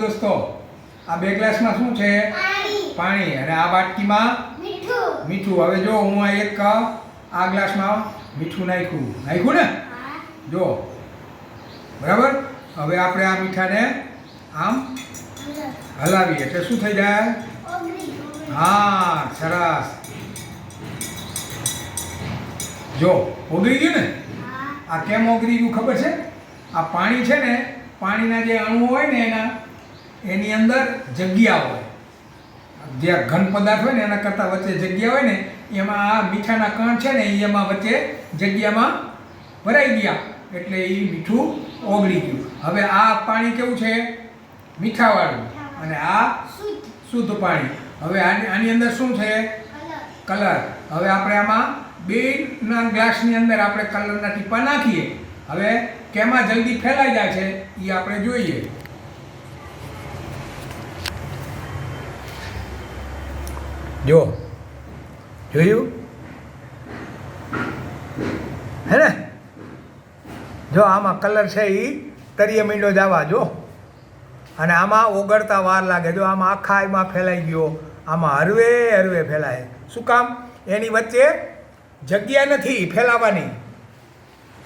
દોસ્તો. આ બે ગ્લાસમાં શું છે? પાણી. અને આ બાટકીમાં? મીઠું. મીઠું. હવે જો હું આ એક આ ગ્લાસમાં મીઠું નાખ્યું. નાખ્યું ને? જો. બરાબર? હવે આપણે આ મીઠાને આમ હલાવીએ. એટલે શું થઈ જાય? હા સરસ. જો ઓગળી ગયું ને? આ કેમ ઓગળી ગયું ખબર છે? આ પાણી છે ને પાણીના જે અણુઓ હોય ને એના એની અંદર જગ્યા હોય. જે ઘન પદાર્થ હોય ને એના કરતાં વચ્ચે જગ્યા હોય ને એમાં આ મીઠાના કણ છે ને એ એમાં વચ્ચે જગ્યામાં ભરાઈ ગયા. એટલે એ મીઠું ઓગળી ગયું. હવે આ પાણી કેવું છે? મીઠાવાળું. અને આ શુદ્ધ. શુદ્ધ પાણી. હવે આની આની અંદર શું છે? કલર. કલર હવે આપણે આમાં બેના ગ્લાસની અંદર આપણે કલરના ટીપા નાખીએ. હવે કેમાં જલ્દી ફેલાઈ જાય છે એ આપણે જોઈએ. જો જોયું? હે ને જો આમાં કલર છે એ તરીએ મીંડો જવા જો. અને આમાં ઓગળતા વાર લાગે. જો આમાં આખા એમાં ફેલાઈ ગયો. આમાં હરવે હરવે ફેલાય. શું કામ? એની વચ્ચે જગ્યા નથી ફેલાવાની.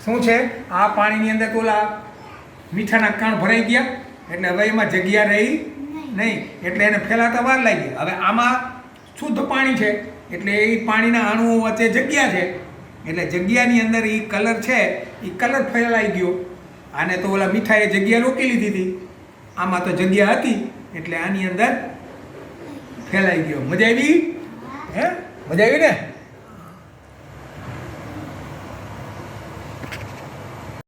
શું છે? આ પાણીની અંદર ઓલા મીઠાના કણ ભરાઈ ગયા. એટલે હવે એમાં જગ્યા રહી નહીં. એટલે એને ફેલાતા વાર લાગી હવે આમાં શુદ્ધ પાણી છે, એટલે એ પાણીના અણુઓ વચ્ચે જગ્યા છે. એટલે જગ્યાની અંદર એ કલર છે એ કલર ફેલાઈ ગયો. આને તો ઓલા મીઠાએ જગ્યા રોકી લીધી હતી. આમાં તો જગ્યા હતી, એટલે આની અંદર ફેલાઈ ગયો. મજા આવી? હે? મજા આવી ને?